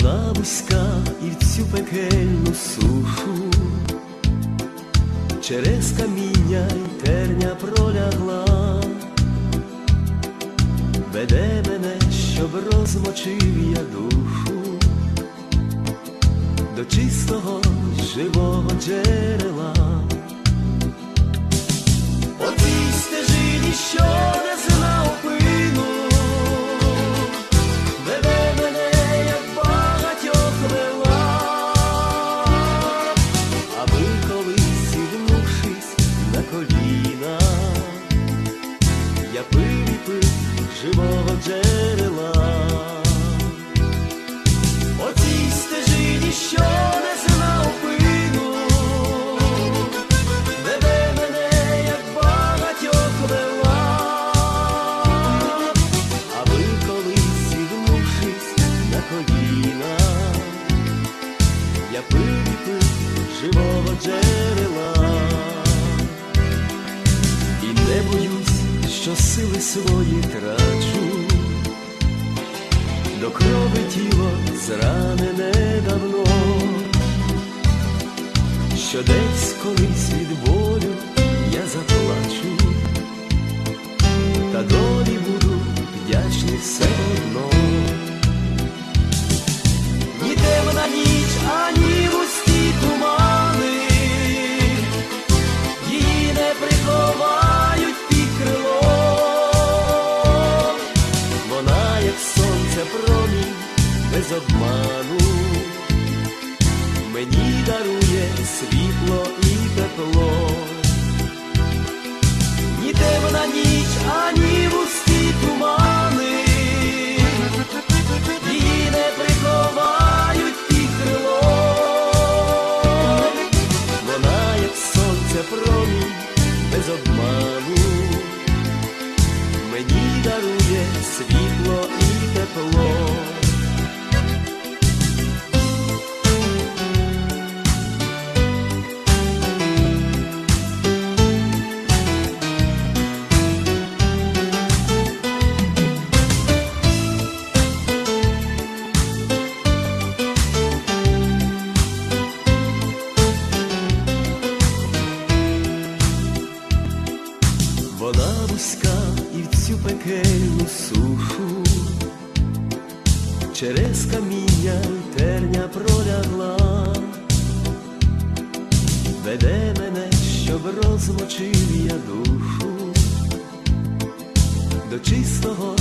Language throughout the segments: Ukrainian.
Вона вузька і в цю пекельну сушу, через каміння й терня пролягла, веде мене, щоб розмочив я душу. До чистого живого джерела. Я пив і пив живого джерела. По цій стежині, що не знав пину, веде мене, як багатьох вела, аби колись зігнувшись на коліна, я пив і пив живого джерела, що сили свої трачу. До крови тіло зранене давно, що десь колись мені дарує світло Вона вузька і в цю пекельну сушу, через каміння терня пролягла, веде мене, щоб розмочив я душу. До чистого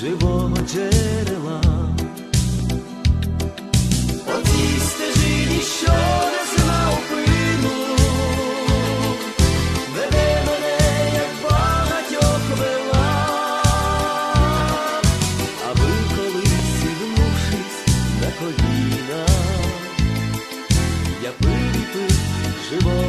живого джерела. She